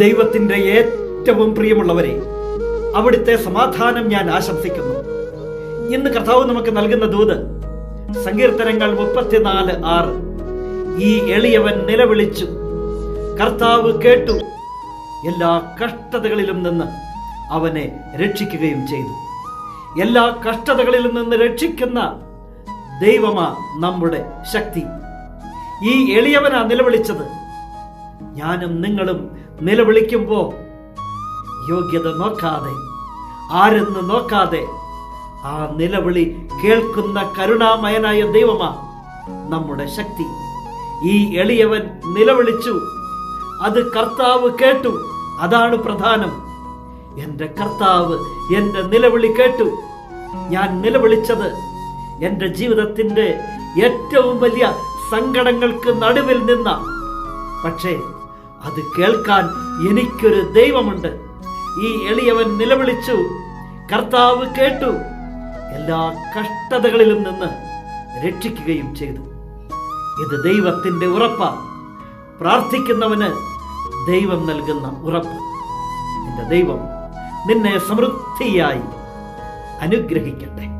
ദൈവത്തിന്റെ ഏറ്റവും പ്രിയമുള്ളവരെ അവിടുത്തെ സമാധാനം ഞാൻ ആശംസിക്കുന്നു. ഇന്ന് കർത്താവ് നമുക്ക് നൽകുന്ന ദൂത് സങ്കീർത്തനങ്ങൾ മുപ്പത്തിനാല് ആറ്. ഈ എളിയവൻ നിലവിളിച്ചു കർത്താവ് കേട്ടു. എല്ലാ കഷ്ടതകളിലും നിന്ന് അവനെ രക്ഷിക്കുകയും ചെയ്തു. എല്ലാ കഷ്ടതകളിലും നിന്ന് രക്ഷിക്കുന്ന ദൈവമാ നമ്മുടെ ശക്തി. ഈ എളിയവനാ നിലവിളിച്ചത്. ഞാനും നിങ്ങളും നിലവിളിക്കുമ്പോൾ യോഗ്യത നോക്കാതെ ആരെന്ന് നോക്കാതെ ആ നിലവിളി കേൾക്കുന്ന കരുണാമയനായ ദൈവമാ നമ്മുടെ ശക്തി. ഈ എളിയവൻ നിലവിളിച്ചു അത് കർത്താവ് കേട്ടു അതാണ് പ്രധാനം. എന്റെ കർത്താവ് എന്റെ നിലവിളി കേട്ടു. ഞാൻ നിലവിളിച്ചത് എന്റെ ജീവിതത്തിന്റെ ഏറ്റവും വലിയ സങ്കടങ്ങൾക്ക് നടുവിൽ നിന്ന. പക്ഷേ അത് കേൾക്കാൻ എനിക്കൊരു ദൈവമുണ്ട്. ഈ എളിയവൻ നിലവിളിച്ചു കർത്താവ് കേട്ടു. എല്ലാ കഷ്ടതകളിലും നിന്ന് രക്ഷിക്കുകയും ചെയ്തു. ഇത് ദൈവത്തിന്റെ ഉറപ്പാണ് പ്രാർത്ഥിക്കുന്നവന് ദൈവം നൽകുന്ന ഉറപ്പ്. എന്റെ ദൈവം നിന്നെ സമൃദ്ധിയായി അനുഗ്രഹിക്കട്ടെ.